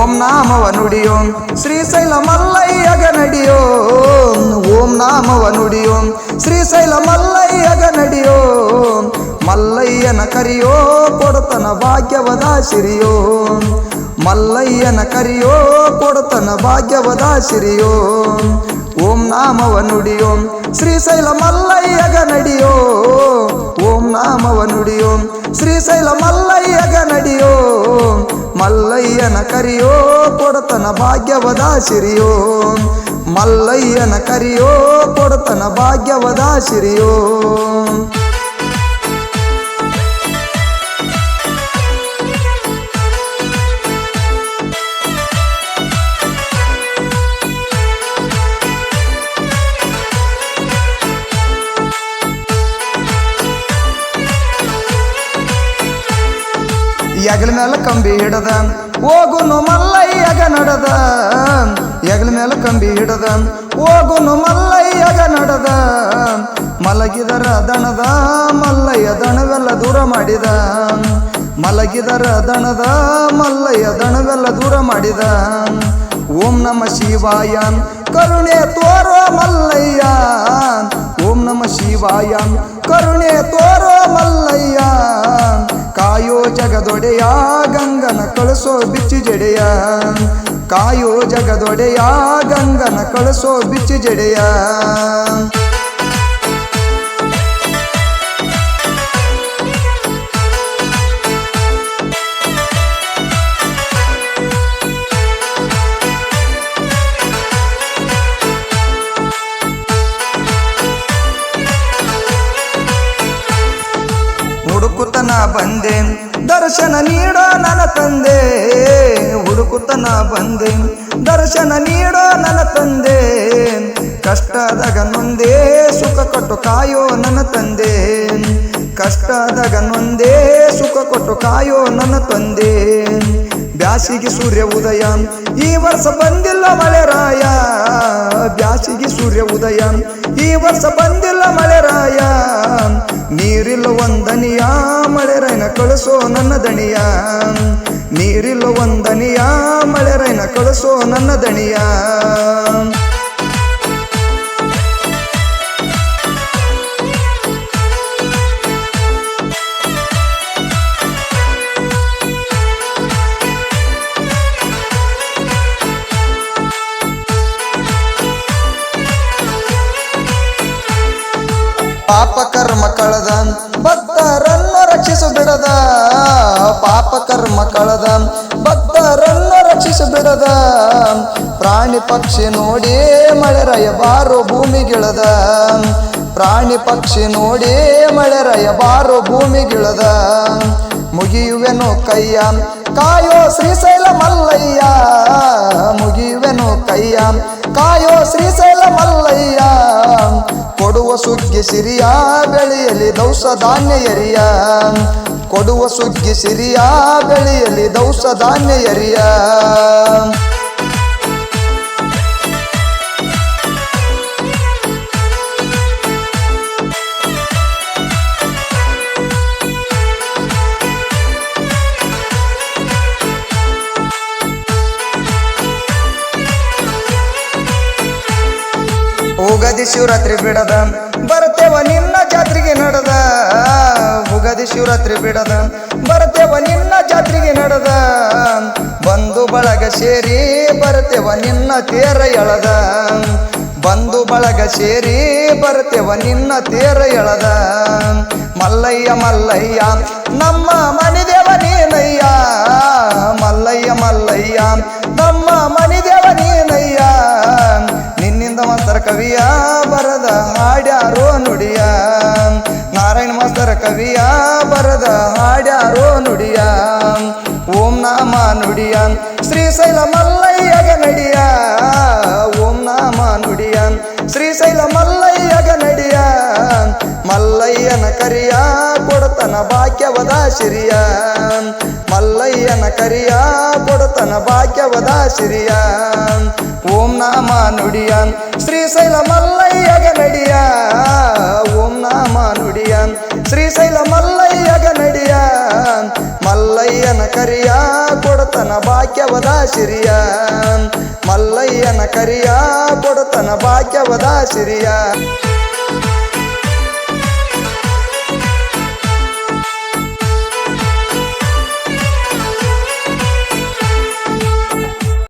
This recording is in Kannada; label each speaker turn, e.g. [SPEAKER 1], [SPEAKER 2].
[SPEAKER 1] ಓಂ ನಾಮವ ನುಡಿಯೋ ಶ್ರೀಶೈಲ ಮಲ್ಲಯ್ಯಗ ನಡಿಯೋ ಓಂ ನಾಮವ ನುಡಿಯೋ ಶ್ರೀಶೈಲ ಮಲ್ಲಯ್ಯಗ ನಡಿಯೋ ಮಲ್ಲಯ್ಯನ ಕರಿಯೋ ಕೊಡತನ ಭಾಗ್ಯವದ ಸಿರಿಯೋ ಮಲ್ಲಯ್ಯನ ಕರಿಯೋ ಕೊಡತನ ಭಾಗ್ಯವದ ಸಿರಿಯೋ ಓಂ ನಾಮವ ನುಡಿಯೋ ಶ್ರೀಶೈಲ ಮಲ್ಲಯ್ಯಗ ನಡಿಯೋ ಓಂ ನಾಮವ ನುಡಿಯೋ ಶ್ರೀಶೈಲ ಮಲ್ಲಯ್ಯಗ ನಡಿಯೋ ಮಲ್ಲಯ್ಯನ ಕರಿಯೋ ಕೊಡತನ ಭಾಗ್ಯವದ ಸಿರಿಯೋ ಮಲ್ಲಯ್ಯನ ಕರಿಯೋ ಕೊಡತನ ಭಾಗ್ಯವದ ಸಿರಿಯೋ ಎಗಲ ಮೇಲೆ ಕಂಬಿ ಹಿಡದ. ಹೋಗುನು ಮಲ್ಲಯ್ಯಗ ನಡದ. ಎಗಲ ಮೇಲೆ ಕಂಬಿ ಹಿಡದ. ಹೋಗುನು ಮಲ್ಲಯ್ಯಗ ನಡದ. ಮಲಗಿದರ ದಣದ, ಮಲ್ಲಯ್ಯ ದಣವೆಲ್ಲ ದೂರ ಮಾಡಿದ. ಮಲಗಿದರ ದಣದ, ಮಲ್ಲಯ್ಯ ದಣವೆಲ್ಲ ದೂರ ಮಾಡಿದ. ಓಂ ನಮ ಶಿವಾಯ, ಕರುಣೆ ತೋರೋ ಮಲ್ಲಯ್ಯ. ಓಂ ನಮ ಶಿವಾಯ, ಕರುಣೆ ತೋರೋ ಮಲ್ಲಯ್ಯ. ಜಗದೊಡೆಯ ಗಂಗನ ಕಳಸೋ ಬಿಚ್ಚಿ ಜಡೆಯ. ಕಾಯೋ ಜಗದೊಡೆಯ ಗಂಗನ ಕಳಿಸೋ ಬಿಚ್ಚಿ ಜಡೆಯ. ಹುಡುಕುತನ ಬಂದೆ ದರ್ಶನ ನೀಡೋ ನನ್ನ ತಂದೆ. ಹುಡುಕುತ್ತನ ಬಂದೆ. ದರ್ಶನ ನೀಡೋ ನನ್ನ ತಂದೆ. ಕಷ್ಟದಾಗ ನೊಂದೇ, ಸುಖ ಕೊಟ್ಟು ಕಾಯೋ ನನ್ನ ತಂದೆ. ಕಷ್ಟದಾಗ ನೊಂದೇ, ಸುಖ ಕೊಟ್ಟು ಕಾಯೋ ನನ್ನ ತಂದೆ. ಬ್ಯಾಸಿಗೆ ಸೂರ್ಯ ಉದಯ, ಈ ವರ್ಷ ಬಂದಿಲ್ಲ ಮಳೆರಾಯ ಬ್ಯಾಸಿಗೆ ಸೂರ್ಯ ಉದಯ. ಈ ವರ್ಷ ಬಂದಿಲ್ಲ ಮಳೆರಾಯ ನೀರಿಲ್ಲ ಒಂದನಿಯ ಮಳೆರೈನ ಕಳಿಸೋ ನನ್ನ ದಣಿಯ. ನೀರಿಲ್ಲ ಒಂದನಿಯ ಮಳೆರೈನ ಕಳಿಸೋ ನನ್ನ ದಣಿಯ. ಪಾಪ ಕರ್ಮ ಕಳದ ಭಕ್ತರನ್ನು ರಕ್ಷಿಸು ಬಿಡದ. ಪಾಪ ಕರ್ಮ ಕಳದ ಭಕ್ತರನ್ನು ರಕ್ಷಿಸು ಬಿಡದ. ಪ್ರಾಣಿ ಪಕ್ಷಿ ನೋಡಿ ಮಳೆರಯ ಬಾರು ಭೂಮಿಗಿಳದ. ಪ್ರಾಣಿ ಪಕ್ಷಿ ನೋಡಿ ಮಳೆರಯ ಬಾರು ಭೂಮಿಗಿಳದ. ಮುಗಿಯುವೆನು ಕೈಯ ಕಾಯೋ ಶ್ರೀಶೈಲ ಮಲ್ಲಯ್ಯ. ಮುಗಿಯುವೆನು ಕೈಯ ಕಾಯೋ ಶ್ರೀಶೈಲ ಮಲ್ಲಯ್ಯ. ಸುಗ್ಗಿ ಸಿರಿಯ ಬೆಳೆಯಲಿ ದೌಸ ಧಾನ್ಯ ಎರಿಯ ಕೊಡುವ ಸುಗ್ಗಿ ಸಿರಿಯ ಬೆಳೆಯಲಿ ದೌಸ ಧಾನ್ಯ ಎರಿಯ ಉಗದಿ ಶಿವರಾತ್ರಿ ಬಿಡದ. ಬರ್ತೇವ ನಿನ್ನ ಜಾತ್ರೆಗೆ ನಡೆದ. ಉಗದಿ ಶಿವರಾತ್ರಿ ಬಿಡದ. ಬರ್ತೇವ ನಿನ್ನ ಜಾತ್ರೆಗೆ ನಡೆದ. ಬಂದು ಬಳಗ ಸೇರಿ ಬರ್ತೇವ ನಿನ್ನ ತೇರ ಎಳದ. ಬಂದು ಬಳಗ ಸೇರಿ ಬರ್ತೇವ ನಿನ್ನ ತೇರ ಎಳದ. ಮಲ್ಲಯ್ಯ ಮಲ್ಲಯ್ಯ, ನಮ್ಮ ಮನಿದೇವ ನೀನಯ್ಯ. ಮಾಸ್ತರ ಕವಿಯ, ಬರದ ಹಾಡ್ಯಾರೋ ನುಡಿಯ. ಓಂ ನಾಮ ನುಡಿಯ ಶ್ರೀಶೈಲ ಮಲ್ಲಯ್ಯಗ ನಡಿಯ. ಓಂ ನಾಮ ನುಡಿಯ ಶ್ರೀಶೈಲ ಮಲ್ಲಯ್ಯಗ ನಡಿಯ. ಮಲ್ಲಯ್ಯನ ಕರಿಯ, ಕೊಡತನ ಭಾಗ್ಯವದ ಶಿರಿಯ. ಮಲ್ಲಯ್ಯನ ಕರಿಯ, ಕೊಡತನ ಭಾಗ್ಯವದ ಶಿರಿಯ. ಓಂ ನಾಮ ನುಡಿಯ ಶ್ರೀಶೈಲ ಮಲ್ಲಯ್ಯಗ ನಡಿಯ. ಕರಿಯ ಕೊಡತನ ಭಾಗ್ಯವದ ಸಿರಿಯ. ಮಲ್ಲಯ್ಯನ ಕರಿಯ ಕೊಡತನ ಭಾಗ್ಯವದ ಸಿರಿಯ.